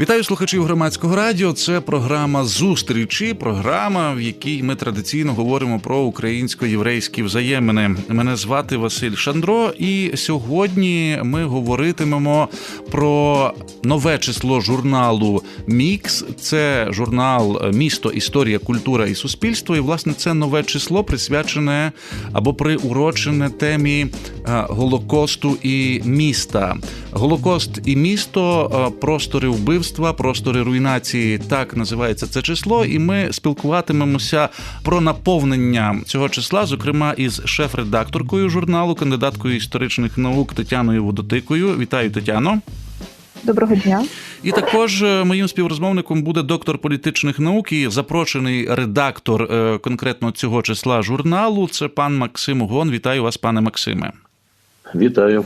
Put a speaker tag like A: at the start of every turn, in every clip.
A: Вітаю слухачів громадського радіо. Це програма зустрічі, програма, в якій ми традиційно говоримо про українсько-єврейські взаємини. Мене звати Василь Шандро, і сьогодні ми говоритимемо про нове число журналу Мікс. Це журнал Місто, історія, культура і суспільство. І власне це нове число присвячене або приурочене темі е, Голокосту і міста. Голокост і місто е, простори вбивства, простори руйнації. Так називається це число, і ми спілкуватимемося про наповнення цього числа, зокрема із шеф-редакторкою журналу, кандидаткою історичних наук Тетяною Водотикою. Вітаю, Тетяно.
B: Доброго дня.
A: І також е, моїм співрозмовником буде доктор політичних наук і запрошений редактор е, конкретно цього числа журналу. Це пан Максим Гон. Вітаю вас, пане Максиме.
C: Вітаю.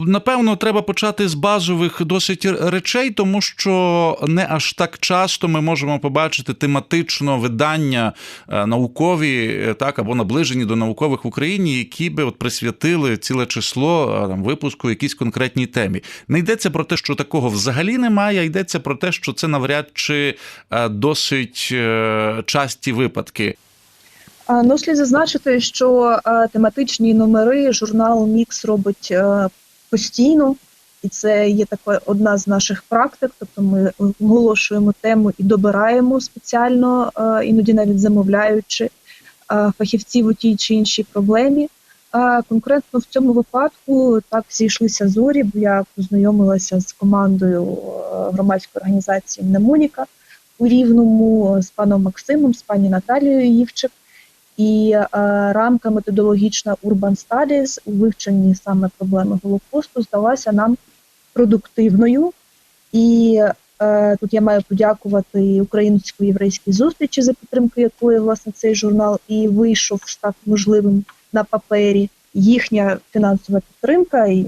A: Напевно, треба почати з базових досить речей, тому що не аж так часто ми можемо побачити тематично видання е, наукові, е, так або наближені до наукових в Україні, які би от присвятили ціле число е, там випуску якійсь конкретній темі. Не йдеться про те, що такого взагалі немає, а йдеться про те, що це навряд чи досить часті випадки.
B: Ну, слід зазначити, що тематичні номери журнал Мікс робить постійно, і це є така одна з наших практик. Тобто ми оголошуємо тему і добираємо спеціально, іноді навіть замовляючи фахівців у тій чи іншій проблемі. А конкретно в цьому випадку так зійшлися зорі, бо я познайомилася з командою громадської організації Мнемоніка у Рівному з паном Максимом, з пані Наталією Євчик. І е, рамка методологічна Urban Studies у вивченні саме проблеми Голокосту здалася нам продуктивною. І е, тут я маю подякувати українсько-єврейській зустрічі, за підтримку якої власне цей журнал і вийшов став можливим на папері. Їхня фінансова підтримка і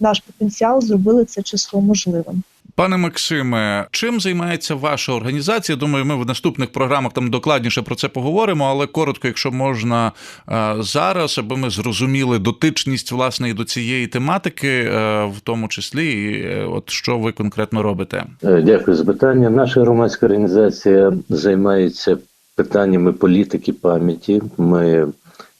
B: наш потенціал зробили це число можливим.
A: Пане Максиме, чим займається ваша організація? Думаю, ми в наступних програмах там докладніше про це поговоримо, але коротко, якщо можна е, зараз, аби ми зрозуміли дотичність власне і до цієї тематики, е, в тому числі, і е, от що ви конкретно робите?
C: Дякую за питання. Наша громадська організація займається питаннями політики пам'яті. Ми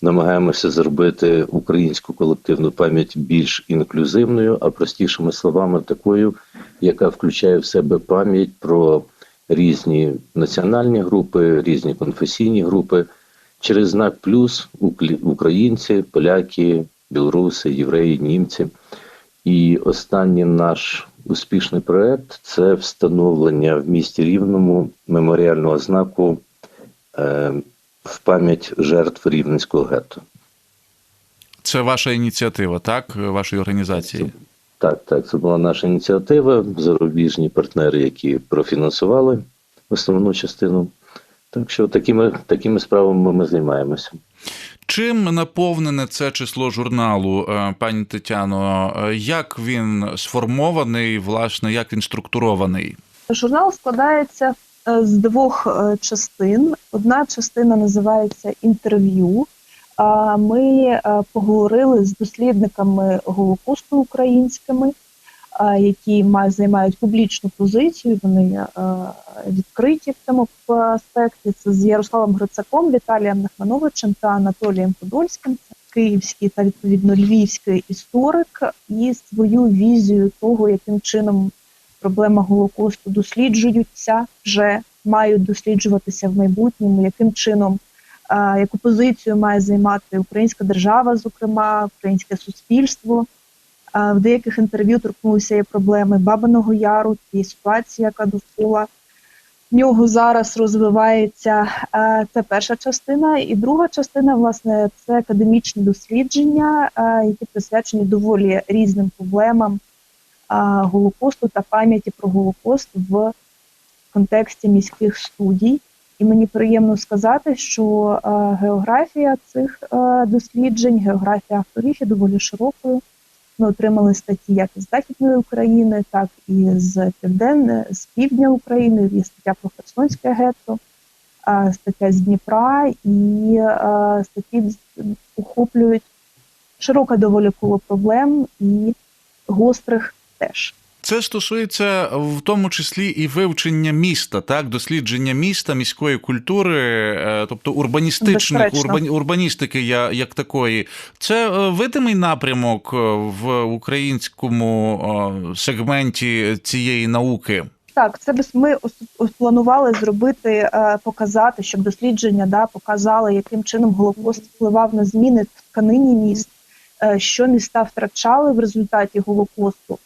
C: намагаємося зробити українську колективну пам'ять більш інклюзивною, а простішими словами, такою, яка включає в себе пам'ять про різні національні групи, різні конфесійні групи. Через знак плюс українці, поляки, білоруси, євреї, німці. І останній наш успішний проект це встановлення в місті Рівному меморіального знаку е, в пам'ять жертв Рівненського гетто.
A: Це ваша ініціатива, так? Вашої організації?
C: Так, так, це була наша ініціатива, зарубіжні партнери, які профінансували основну частину. Так що такими такими справами ми займаємося.
A: Чим наповнене це число журналу, е, пані Тетяно? Як він сформований, власне, як він структурований?
B: Журнал складається е, з двох е, частин. Одна частина називається інтерв'ю. Ми поговорили з дослідниками голокосту українськими, які займають публічну позицію. Вони відкриті в цьому аспекті. Це з Ярославом Грицаком, Віталієм Нахмановичем та Анатолієм Подольським. Київський та відповідно львівський історик і свою візію того, яким чином проблема голокосту досліджуються, вже мають досліджуватися в майбутньому, яким чином яку позицію має займати українська держава, зокрема українське суспільство. В деяких інтерв'ю торкнулися і проблеми Бабиного Яру, і ситуація, яка довкола нього зараз розвивається. Це перша частина. І друга частина, власне, це академічні дослідження, які присвячені доволі різним проблемам Голокосту та пам'яті про Голокост в контексті міських студій. І мені приємно сказати, що географія цих досліджень, географія авторів є доволі широкою. Ми отримали статті як із Західної України, так і з південне, з півдня України. Є стаття про Херсонське гетто. стаття з Дніпра, і статті охоплюють широке доволі коло проблем і гострих теж.
A: Це стосується в тому числі і вивчення міста, так, дослідження міста, міської культури, е, тобто урбаністичних урбані, урбаністики, я- як такої. Це е, видимий напрямок е, в українському сегменті цієї науки.
B: Так, це без ми планували зробити, показати, щоб дослідження да, показали, яким чином Голокост впливав на зміни в тканині міст, що міста втрачали в результаті Голокосту.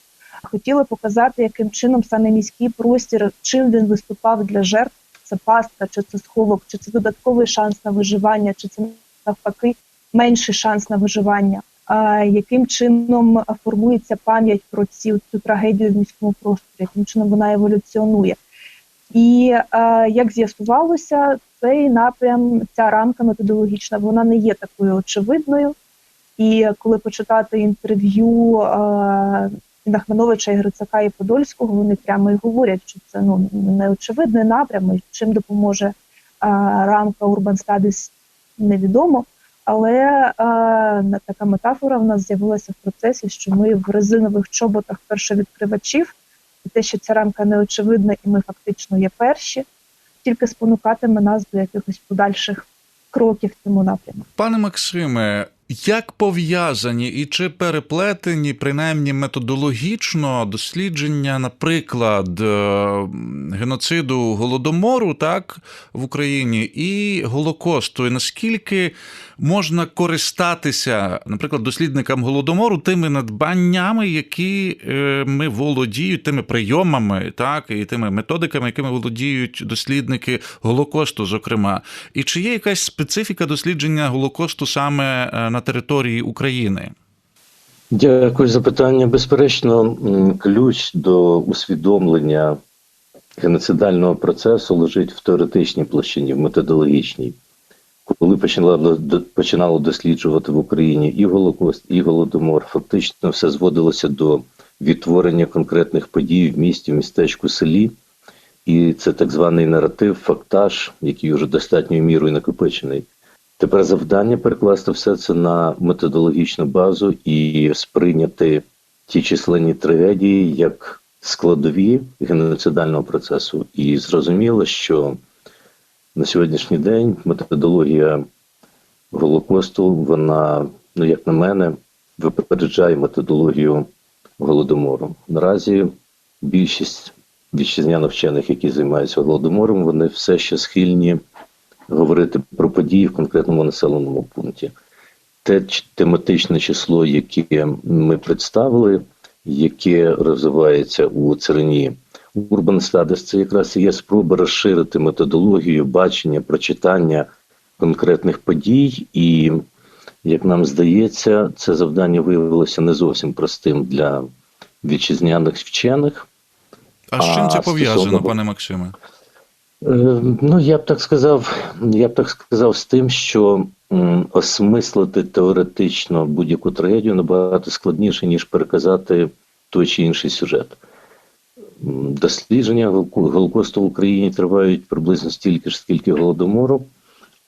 B: Хотіли показати, яким чином саме міський простір, чим він виступав для жертв. Це пастка, чи це сховок, чи це додатковий шанс на виживання, чи це навпаки менший шанс на виживання. А, яким чином формується пам'ять про ці, цю трагедію в міському просторі, яким чином вона еволюціонує. І е, як з'ясувалося, цей напрям, ця рамка методологічна, вона не є такою очевидною. І коли почитати інтерв'ю і Нахмановича і Грицака і Подольського, вони прямо і говорять, що це ну неочевидний напрям, і чим допоможе е, рамка Urban Studies, невідомо. Але е, така метафора в нас з'явилася в процесі, що ми в резинових чоботах першовідкривачів, і те, що ця рамка неочевидна, і ми фактично є перші, тільки спонукатиме нас до якихось подальших кроків в цьому напрямку.
A: Пане Максиме, як пов'язані і чи переплетені, принаймні методологічно, дослідження, наприклад, е, геноциду голодомору, так в Україні і Голокосту, і наскільки можна користатися, наприклад, дослідникам голодомору тими надбаннями, які е, ми володіють, тими прийомами, так і тими методиками, якими володіють дослідники Голокосту, зокрема, і чи є якась специфіка дослідження Голокосту саме е, на території України?
C: Дякую за питання. Безперечно, ключ до усвідомлення геноцидального процесу лежить в теоретичній площині, в методологічній. Коли починало, до- починало досліджувати в Україні і Голокост, і Голодомор, фактично все зводилося до відтворення конкретних подій в місті, в містечку, селі. І це так званий наратив, фактаж, який вже достатньою мірою накопичений. Тепер завдання перекласти все це на методологічну базу і сприйняти ті численні трагедії як складові геноцидального процесу. І зрозуміло, що на сьогоднішній день методологія Голокосту, вона, ну як на мене, випереджає методологію голодомору. Наразі більшість вітчизняних вчених, які займаються голодомором, вони все ще схильні говорити про події в конкретному населеному пункті. Те тематичне число, яке ми представили, яке розвивається у царині Urban Studies, це якраз і є спроба розширити методологію бачення, прочитання конкретних подій. І, як нам здається, це завдання виявилося не зовсім простим для вітчизняних вчених.
A: А з чим це
C: А
A: пов'язано,
C: стосовно-
A: пане Максиме?
C: Е, Ну, я б так сказав, я б так сказав з тим, що осмислити теоретично будь-яку трагедію набагато складніше, ніж переказати той чи інший сюжет. Дослідження Голокосту в Україні тривають приблизно стільки ж, скільки голодомору,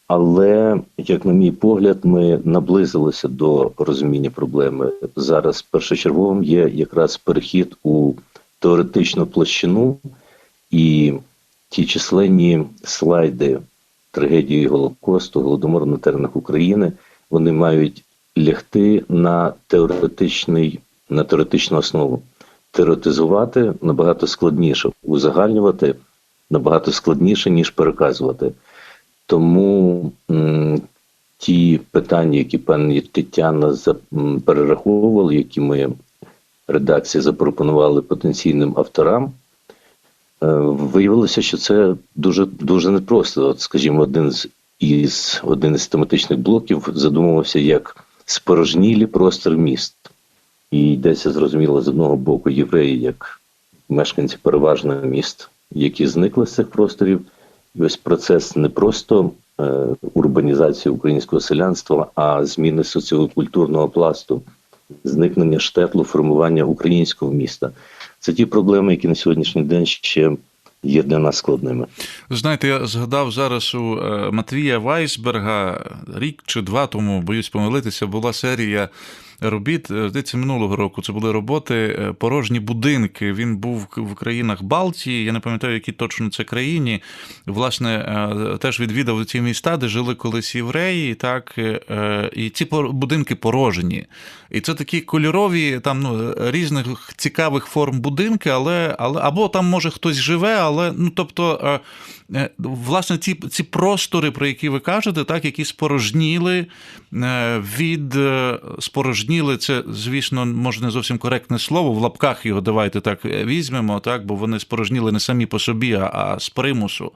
C: але, як на мій погляд, ми наблизилися до розуміння проблеми. Зараз першочерговим є якраз перехід у теоретичну площину і ті численні слайди трагедії Голокосту, Голодомору на теренах України, вони мають лягти на теоретичний, на теоретичну основу. Теоретизувати набагато складніше, узагальнювати набагато складніше, ніж переказувати. Тому ті питання, які пані Тетяна перераховувала, які ми редакції запропонували потенційним авторам, Е, Виявилося, що це дуже дуже непросто. От, скажімо, один з із один із тематичних блоків задумувався як спорожнілі простір міст. І йдеться зрозуміло з одного боку євреї, як мешканці переважно міст, які зникли з цих просторів. І ось процес не просто е, урбанізації українського селянства, а зміни соціокультурного пласту, зникнення штетлу, формування українського міста. Це ті проблеми, які на сьогоднішній день ще є для нас складними.
A: Знаєте, я згадав зараз у е, Матвія Вайсберга рік чи два тому, боюсь помилитися, була серія. Робіт е, здається, минулого року це були роботи е, порожні будинки. Він був в країнах Балтії. Я не пам'ятаю, які точно це країні. Власне, е, теж відвідав ці міста, де жили колись євреї. Так і ці будинки порожні. І це такі кольорові, там ну різних цікавих форм будинки, але але або там може хтось живе, але ну тобто. Власне, ці ці простори, про які ви кажете, так, які спорожніли від е, спорожніли, це, звісно, може не зовсім коректне слово. В лапках його давайте так візьмемо, так, бо вони спорожніли не самі по собі, а, а з примусу.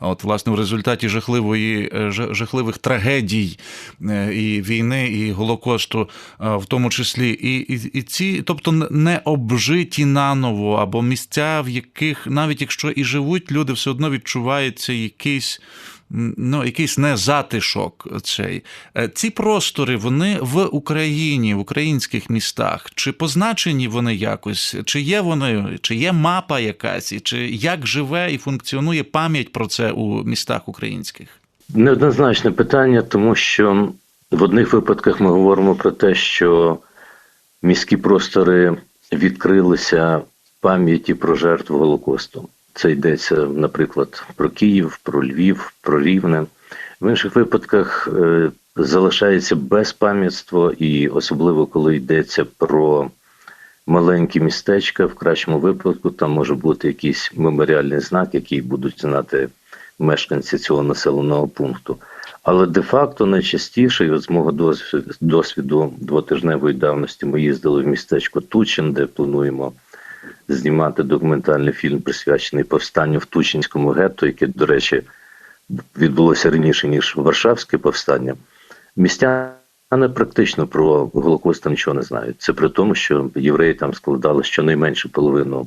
A: От, власне, в результаті жахливої, жахливих трагедій і війни, і Голокосту, в тому числі, і, і, і ці, тобто не обжиті наново, або місця, в яких навіть якщо і живуть, люди все одно відчувається якийсь. Ну, якийсь незатишок цей. Е, ці простори вони в Україні, в українських містах. Чи позначені вони якось, чи є вони, чи є мапа якась, чи як живе і функціонує пам'ять про це у містах українських?
C: Неоднозначне питання, тому що в одних випадках ми говоримо про те, що міські простори відкрилися пам'яті про жертву Голокосту. Це йдеться, наприклад, про Київ, про Львів, про Рівне. В інших випадках е, залишається безпам'ятство, і особливо коли йдеться про маленькі містечка, в кращому випадку там може бути якийсь меморіальний знак, який будуть знати мешканці цього населеного пункту. Але де-факто найчастіше, і от з мого досвіду, досвіду двотижневої давності, ми їздили в містечко Тучин, де плануємо знімати документальний фільм, присвячений повстанню в Тучинському гетто, яке, до речі, відбулося раніше, ніж Варшавське повстання. Містяни практично про Голокост нічого не знають. Це при тому, що євреї там складали щонайменше половину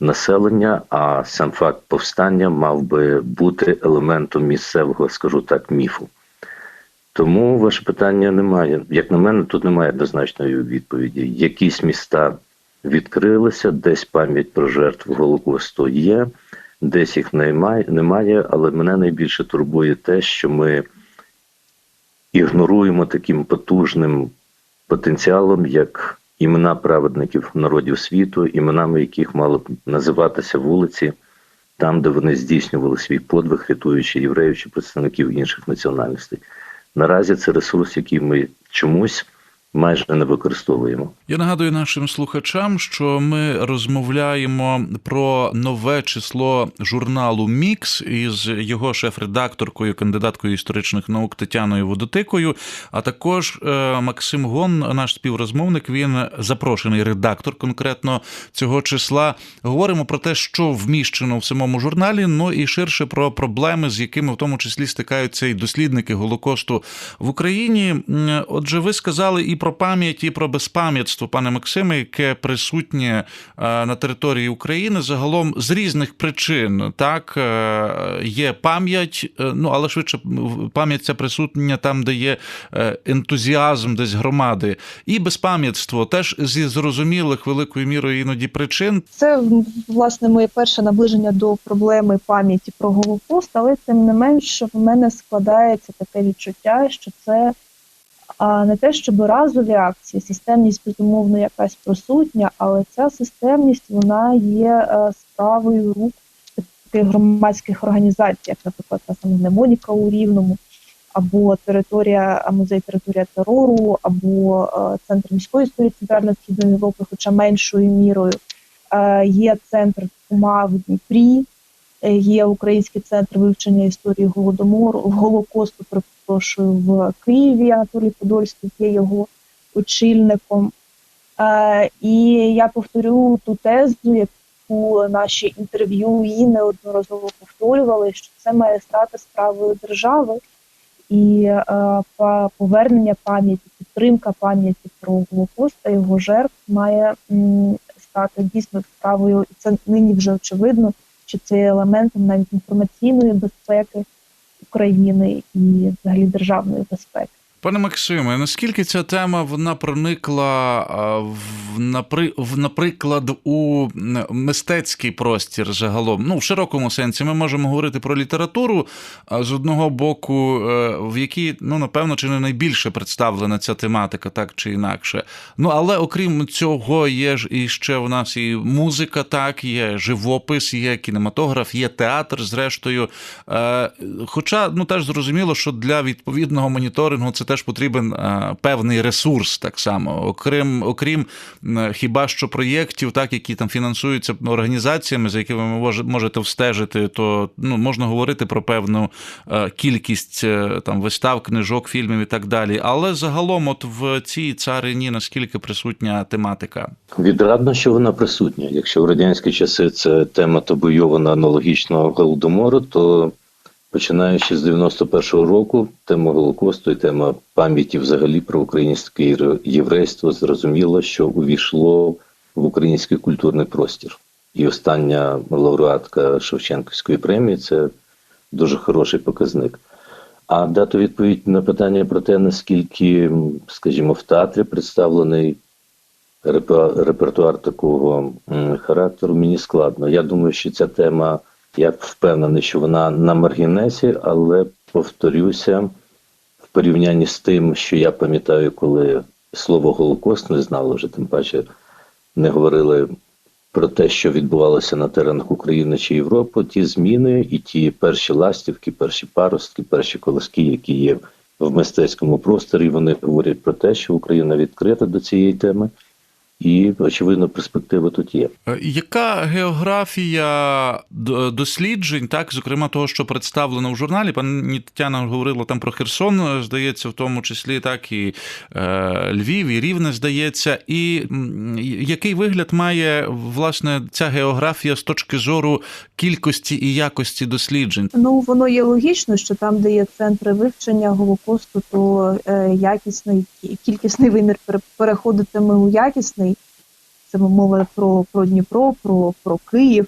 C: населення, а сам факт повстання мав би бути елементом місцевого, скажу так, міфу. Тому ваше питання немає. Як на мене, тут немає однозначної відповіді. Якісь міста відкрилися, десь пам'ять про жертв Голокосту є, десь їх немає, але мене найбільше турбує те, що ми ігноруємо таким потужним потенціалом, як імена праведників народів світу, іменами яких мали б називатися вулиці. Там, де вони здійснювали свій подвиг, рятуючи євреїв чи представників інших національностей. Наразі це ресурс, який ми чомусь майже не використовуємо.
A: Я нагадую нашим слухачам, що ми розмовляємо про нове число журналу Мікс із його шеф-редакторкою, кандидаткою історичних наук Тетяною Водотикою. А також е, Максим Гон, наш співрозмовник, він запрошений редактор конкретно цього числа. Говоримо про те, що вміщено в самому журналі. Ну і ширше про проблеми, з якими в тому числі стикаються і дослідники голокосту в Україні. Отже, ви сказали і про пам'ять, і про безпам'ятство, пане Максиме, яке присутнє е, на території України загалом з різних причин. Так е, є пам'ять, е, ну але швидше пам'ять ця присутня там, де є ентузіазм, десь громади, і безпам'ятство теж зі зрозумілих великою мірою іноді причин.
B: Це власне моє перше наближення до проблеми пам'яті про Голокост, але тим не менш в мене складається таке відчуття, що це а не те, щоб разові акції, системність безумовно якась присутня, але ця системність вона є е, справою рук таких громадських організацій, як, наприклад, та саме Немоніка у Рівному, або територія, музей територія терору, або е, центр міської історії Центрально-Східної Європи, хоча меншою мірою. Е, є центр УМА в Дніпрі, є Український центр вивчення історії голодомору Голокосту перепрошую, в Києві Анатолій Подольський є його очільником. Е, І я повторю ту тезу, яку наші інтерв'ю і неодноразово повторювали, що це має стати справою держави. І е, повернення пам'яті, підтримка пам'яті про Голокост та його жертв має стати дійсно справою, і це нині вже очевидно, що це є елементом навіть інформаційної безпеки. України і взагалі державної безпеки.
A: Пане Максиме, наскільки ця тема вона проникла в, наприклад, у мистецький простір загалом? Ну, в широкому сенсі ми можемо говорити про літературу з одного боку, е, в якій, ну, напевно, чи не найбільше представлена ця тематика, так чи інакше. Ну, але окрім цього, є ж і ще в нас і музика, так, є живопис, є кінематограф, є театр, зрештою. Е, Хоча, ну теж зрозуміло, що для відповідного моніторингу це теж потрібен е, певний ресурс, так само, окрім окрім хіба що проєктів, так які там фінансуються організаціями, за якими ви може- можете встежити, то ну можна говорити про певну е, кількість е, там вистав, книжок, фільмів і так далі. Але загалом, от в цій царині наскільки присутня тематика?
C: Відрадно, що вона присутня. Якщо в радянські часи це тема табуйована аналогічного голодомору, то починаючи з 91-го року, тема Голокосту і тема пам'яті взагалі про українське єврейство зрозуміло, що увійшло в український культурний простір. І остання лауреатка Шевченківської премії це дуже хороший показник. А дати відповідь на питання про те, наскільки, скажімо, в театрі представлений репе- репертуар такого характеру, мені складно. Я думаю, що ця тема, я впевнений, що вона на маргінесі, але повторюся, в порівнянні з тим, що я пам'ятаю, коли слово Голокост не знали вже, тим паче не говорили про те, що відбувалося на теренах України чи Європи, ті зміни і ті перші ластівки, перші паростки, перші колоски, які є в мистецькому просторі, вони говорять про те, що Україна відкрита до цієї теми, і очевидно, перспективи тут є.
A: Е, Яка географія досліджень, так, зокрема того, що представлено в журналі? Пані Тетяна говорила там про Херсон, е, здається, в тому числі так і е, Львів, і Рівне, здається. І який вигляд має власне ця географія з точки зору кількості і якості досліджень?
B: Ну воно є логічно, що там, де є центри вивчення Голокосту, то е, якісний кі- кількісний вимір пере- переходитиме у якісний. Це мова про, про Дніпро, про, про Київ.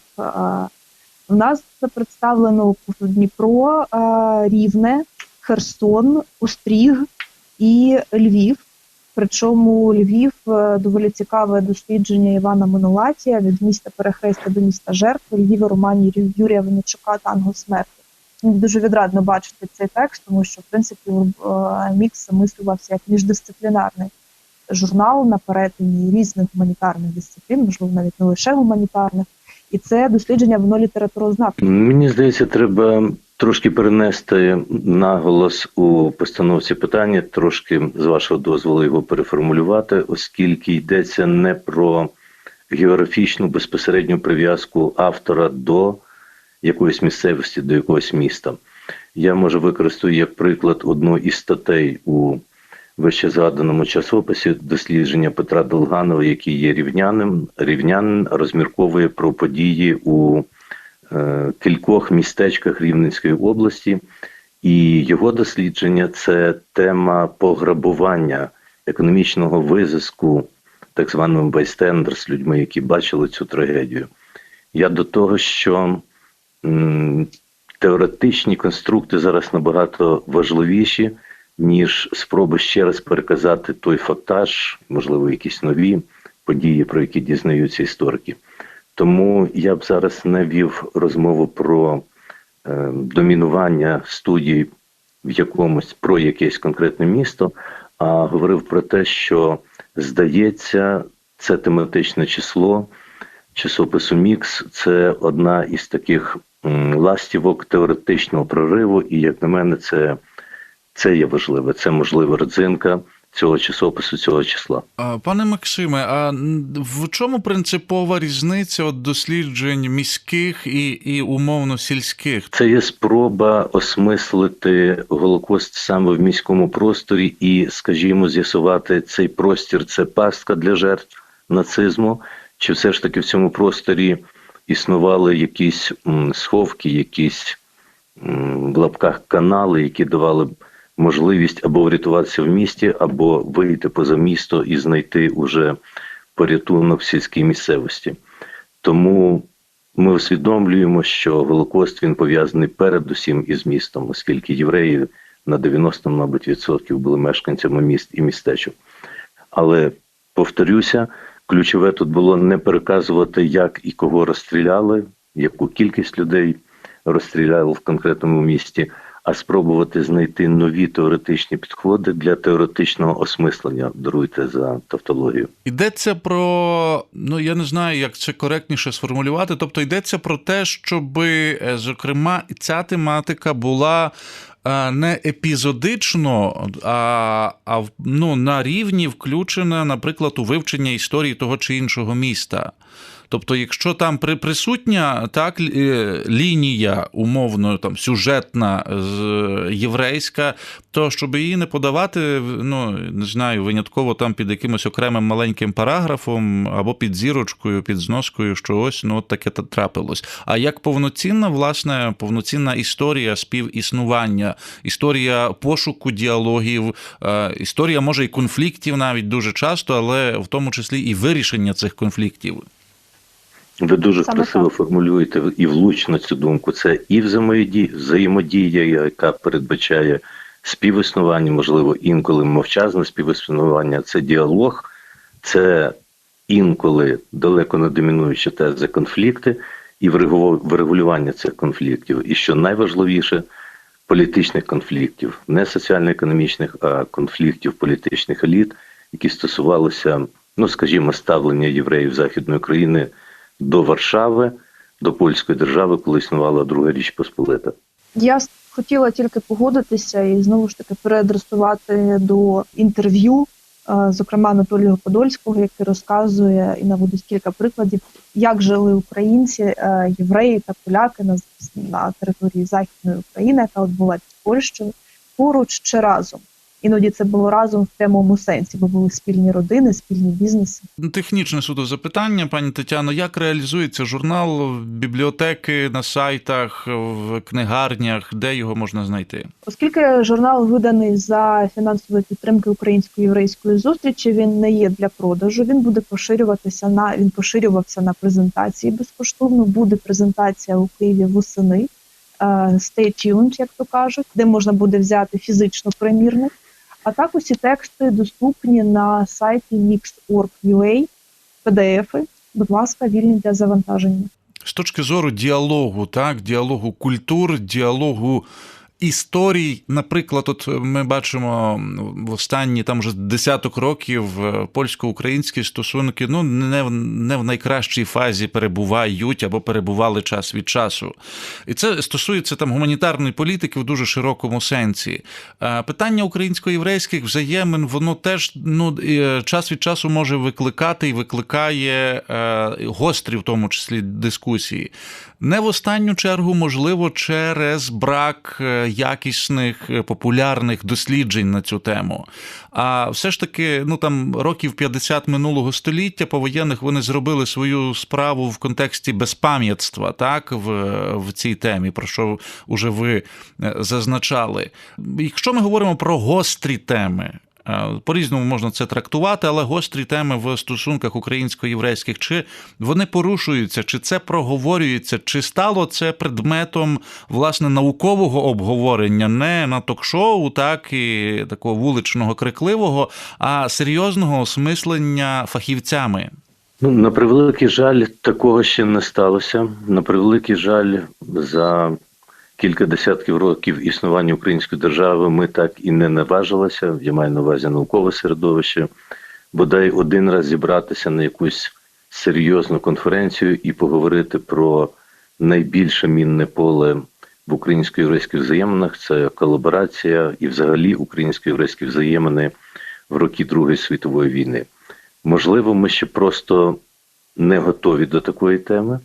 B: У нас це представлено Дніпро, Рівне, Херсон, Остріг і Львів. Причому Львів е, доволі цікаве дослідження Івана Монолатія від міста Перехрестя до міста Жертви, Львів, романі Юрія Винничука «Танго смерті. Мені дуже відрадно бачити цей текст, тому що в принципі е, мікс замислювався як міждисциплінарний журнал на перетині різних гуманітарних дисциплін, можливо, навіть не лише гуманітарних. І це дослідження воно літературознавче.
C: Мені здається, треба трошки перенести наголос у постановці питання, трошки з вашого дозволу його переформулювати, оскільки йдеться не про географічну безпосередню прив'язку автора до якоїсь місцевості, до якогось міста. Я може використаю як приклад одну із статей у вище згаданому часописі дослідження Петра Долганова, який є рівняним. Рівнянин розмірковує про події у е, кількох містечках Рівненської області, і його дослідження це тема пограбування економічного визиску, так званим байстендерс, людьми, які бачили цю трагедію. Я до того, що теоретичні конструкти зараз набагато важливіші, ніж спроби ще раз переказати той фактаж, можливо, якісь нові події, про які дізнаються історики. Тому я б зараз не вів розмову про е, домінування студії в якомусь про якесь конкретне місто, а говорив про те, що здається, це тематичне число часопису Мікс це одна із таких ластівок теоретичного прориву, і як на мене, це, це є важливе. Це можливо родзинка цього часопису, цього числа.
A: Пане Максиме, а в чому принципова різниця от досліджень міських і, і умовно сільських?
C: Це є спроба осмислити Голокост саме в міському просторі і, скажімо, з'ясувати цей простір це пастка для жертв нацизму, чи все ж таки в цьому просторі існували якісь сховки, якісь в лапках канали, які давали б можливість або врятуватися в місті, або вийти поза місто і знайти уже порятунок в сільській місцевості. Тому ми усвідомлюємо, що Голокост він пов'язаний передусім із містом, оскільки євреї на 90, мабуть, відсотків були мешканцями міст і містечок. Але повторюся, ключове тут було не переказувати, як і кого розстріляли, яку кількість людей розстріляли в конкретному місті, а спробувати знайти нові теоретичні підходи для теоретичного осмислення. Даруйте за тавтологію.
A: Йдеться про, ну я не знаю, як це коректніше сформулювати. Тобто йдеться про те, щоб, зокрема, ця тематика була. Не епізодично, а а ну, на рівні включена, наприклад, у вивчення історії того чи іншого міста. Тобто, якщо там присутня так е, лінія умовно там сюжетна єврейська, то щоб її не подавати, ну не знаю, винятково там під якимось окремим маленьким параграфом або під зірочкою, під зноскою, що ось ну таке трапилось. А як повноцінна, власне, повноцінна історія співіснування, історія пошуку діалогів, е, історія може і конфліктів навіть дуже часто, але в тому числі і вирішення цих конфліктів.
C: Ви дуже Саме красиво так. формулюєте і влучно цю думку. Це і взаємодія, взаємодія, яка передбачає співіснування, можливо, інколи мовчазне співіснування, це діалог, це інколи далеко не домінуючі тези конфлікти і врегулювання цих конфліктів. І що найважливіше політичних конфліктів, не соціально-економічних, а конфліктів політичних еліт, які стосувалися, ну скажімо, ставлення євреїв Західної країни до Варшави, до польської держави, коли існувала друга річ Посполита.
B: Я хотіла тільки погодитися і знову ж таки переадресувати до інтерв'ю, е, зокрема Анатолія Подольського, який розказує і наводить кілька прикладів, як жили українці, е, євреї та поляки на на території Західної України, яка от була Польщею, поруч чи разом. Іноді це було разом в прямому сенсі, бо були спільні родини, спільні бізнеси.
A: Технічне суду запитання, пані Тетяно. Як реалізується журнал в бібліотеки на сайтах, в книгарнях, де його можна знайти?
B: Оскільки журнал виданий за фінансової підтримки української єврейської зустрічі, він не є для продажу. Він буде поширюватися на він поширювався на презентації безкоштовно. Буде презентація у Києві восени. Е, stay tuned, як то кажуть, де можна буде взяти фізично примірник. А так усі тексти доступні на сайті mix.org.ua, PDF, будь ласка, вільні для завантаження.
A: З точки зору діалогу, так, діалогу культур, діалогу історій. Наприклад, от ми бачимо в останні там вже десяток років е, польсько-українські стосунки ну не в не в найкращій фазі перебувають або перебували час від часу. І це стосується там гуманітарної політики в дуже широкому сенсі. Питання українсько-єврейських взаємин, воно теж ну е, час від часу може викликати і викликає е, гострі, в тому числі дискусії. Не в останню чергу, можливо, через брак е, якісних е, популярних досліджень на цю тему. А все ж таки, ну там років 50 минулого століття повоєнних вони зробили свою справу в контексті безпам'ятства, так, в, в цій темі, про що вже ви е, зазначали. Якщо ми говоримо про гострі теми. Е, по-різному можна це трактувати, але гострі теми в стосунках українсько-єврейських, чи вони порушуються, чи це проговорюється, чи стало це предметом власне наукового обговорення, не на ток-шоу, так і такого вуличного крикливого, а серйозного осмислення фахівцями.
C: Ну, на превеликий жаль, такого ще не сталося. На превеликий жаль, за кілька десятків років існування української держави ми так і не наважилися. Я маю на увазі наукове середовище, бодай один раз зібратися на якусь серйозну конференцію і поговорити про найбільше мінне поле в українсько-єврейських взаєминах. Це колаборація і, взагалі, українсько-єврейські взаємини в роки Другої світової війни. Можливо, ми ще просто не готові до такої теми.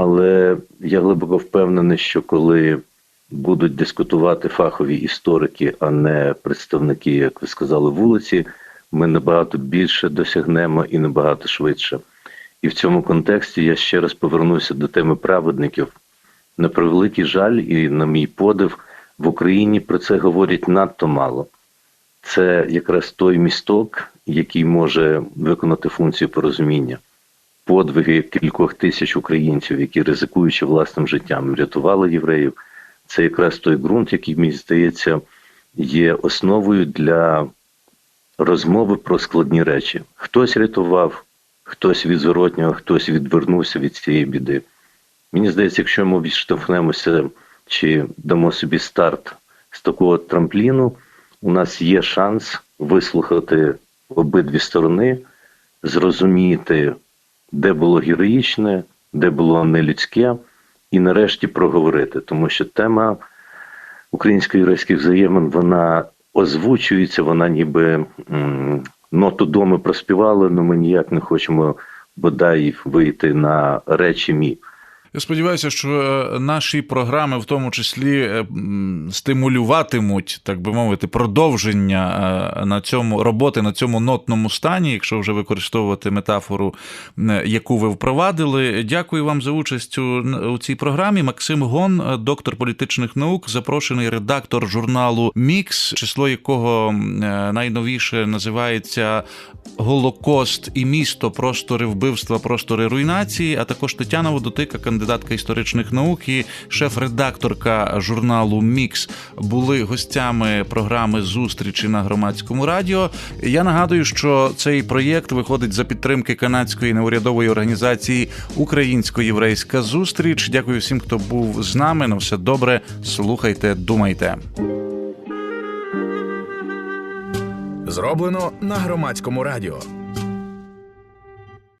C: Але я глибоко впевнений, що коли будуть дискутувати фахові історики, а не представники, як ви сказали, вулиці, ми набагато більше досягнемо і набагато швидше. І в цьому контексті я ще раз повернуся до теми праведників. На превеликий жаль, і на мій подив, в Україні про це говорять надто мало. Це якраз той місток, який може виконати функцію порозуміння подвиги кількох тисяч українців, які ризикуючи власним життям, рятували євреїв. Це якраз той ґрунт, який мені здається є основою для розмови про складні речі. Хтось рятував, хтось від зворотнього, хтось відвернувся від цієї біди. Мені здається, якщо ми відштовхнемося чи дамо собі старт з такого трампліну, у нас є шанс вислухати обидві сторони, зрозуміти, де було героїчне, де було нелюдське, і нарешті проговорити, тому що тема українсько-єврейських взаємин вона озвучується, вона ніби м, ноту дому проспівали, але ми ніяк не хочемо бодай вийти на речі мі.
A: Я сподіваюся, що е, наші програми, в тому числі, е, стимулюватимуть, так би мовити, продовження е, на цьому роботи на цьому нотному стані, якщо вже використовувати метафору, яку ви впровадили. Дякую вам за участь у, у цій програмі. Максим Гон, доктор політичних наук, запрошений редактор журналу Мікс, число якого найновіше називається Голокост і місто, простори вбивства, простори руйнації, а також Тетяна Водотика, кандидатка історичних наук і шеф-редакторка журналу Мікс були гостями програми зустрічі на громадському радіо. Я нагадую, що цей проєкт виходить за підтримки канадської неурядової організації Українсько-єврейська зустріч. Дякую всім, хто був з нами. На все добре. Слухайте, думайте.
D: Зроблено на громадському радіо.